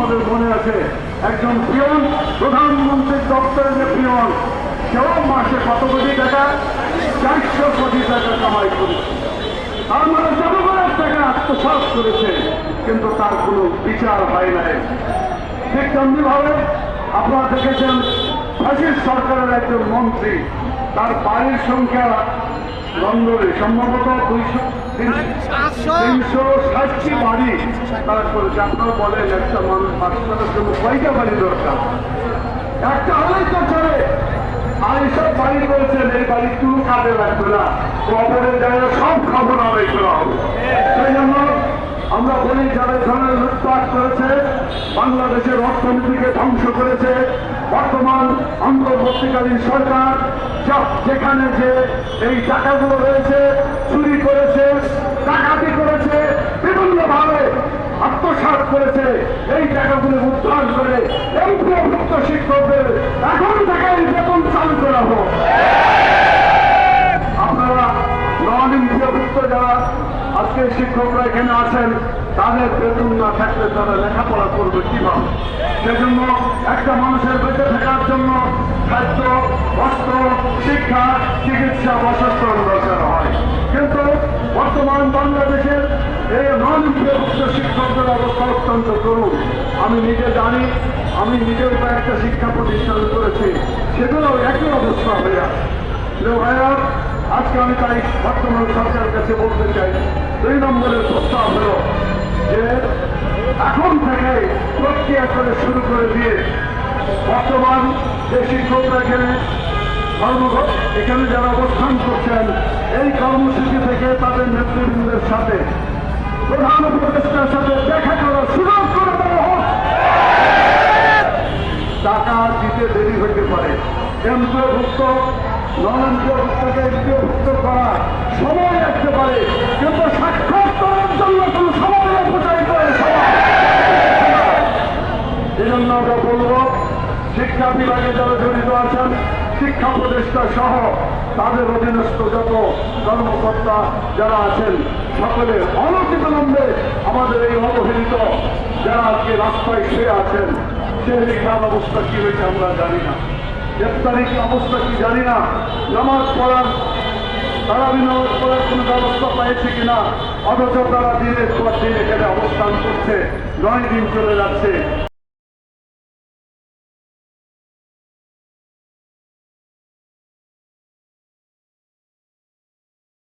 আপনাদের মনে আছে, একজন পিয়ন প্রধানমন্ত্রীর দপ্তরের যে পিয়ন। সেও মাসে কত কোটি টাকা? চারশো কোটি টাকা কামাই করেছে। তার মানে জনগণের টাকা আত্মসাৎ করেছে, কিন্তু তার কোনো বিচার হয় নাই। ঠিক তেমনি ভাবে আপনারা দেখেছেন ফাঁসির সরকারের একজন মন্ত্রী, তার বাড়ির সংখ্যা লন্ডনে সম্ভবত দুইশো তিনশো বাড়ি তারা করেছে। আপনারা বলেন, একটা মানুষ হাসপাতালের জন্য কয়টা বাড়ি দরকার? একটা হলেই তো চলে। আর এইসব বাড়ি করেছেন, এই বাড়ি কোনো কাজে লাগবে না। কবরের জায়গায় সব খবর আদায় সেই জন্য আমরা বলি, যারা ধরনের লুটপাট করেছে, বাংলাদেশের অর্থনীতিকে ধ্বংস করেছে, বর্তমান অন্তর্বর্তীকালীন সরকার যেখানে যে এই টাকাগুলো রয়েছে, চুরি করেছে ডাকাতি করেছে বিভিন্নভাবে আত্মসাৎ করেছে এই টাকাগুলো উদ্ধার করে এমপিওভুক্ত শিক্ষকদের এখন থেকে এই বেতন চালু করা হোক। আপনারা নন এমপিওভুক্ত যারা আজকে শিক্ষকরা এখানে আছেন, তাদের বেতন না থাকলে তারা লেখাপড়া করবে কীভাবে? সেজন্য একটা মানুষের বেঁচে থাকার জন্য খাদ্য, বস্ত্র, শিক্ষা, চিকিৎসা বাসস্থান বর্তমান বাংলাদেশের এই নন এমপিওভুক্ত শিক্ষকদের অবস্থা অত্যন্ত করুন আমি নিজে জানি, আমি নিজেও কয়েকটা শিক্ষা প্রতিষ্ঠান করেছি সেগুলো একই অবস্থা হয়ে আছে ভাইরা আজকে আমি তাই বর্তমান সরকারের কাছে বলতে চাই, দুই নম্বরের প্রস্তাব হল যে, এখন থেকে প্রক্রিয়া করে শুরু করে দিয়ে বর্তমান যে শিক্ষকরা এখানে কর্মঘট এখানে যারা অবস্থান করছেন, এই কর্মসূচি থেকে তাদের নেতৃবৃন্দের সাথে, প্রধান উপদেষ্টার সাথে দেখা করার সুযোগ করে দেওয়া হোক। টাকা দিতে দেরি হতে পারে। এমপিওভুক্ত নন এমপিওভুক্তকে এমপিওভুক্ত করা সময় লাগতে পারে। কিন্তু সাক্ষাৎ করার জন্য কোন সময় অপচয় করে এই জন্য আমরা বলব, শিক্ষা বিভাগে যারা জড়িত আছেন শিক্ষা প্রতিষ্ঠা সহ তাদের অধীনস্থ যত কর্মকর্তা যারা আছেন, সকলে অনতিবিলম্বে আমাদের এই অবহেলিত যারা আজকে রাস্তায় শুয়ে আছেন, সে শিক্ষার অবস্থা কি হয়েছে আমরা জানি না। গ্রেপ্তারি কি অবস্থা কি জানি না। নামাজ পড়ার, তারা বিনামাজ পড়ার কোনো ব্যবস্থা পাইছে কিনা, অথচ তারা দিনের পর দিন এখানে অবস্থান করছে, নয় দিন চলে যাচ্ছে।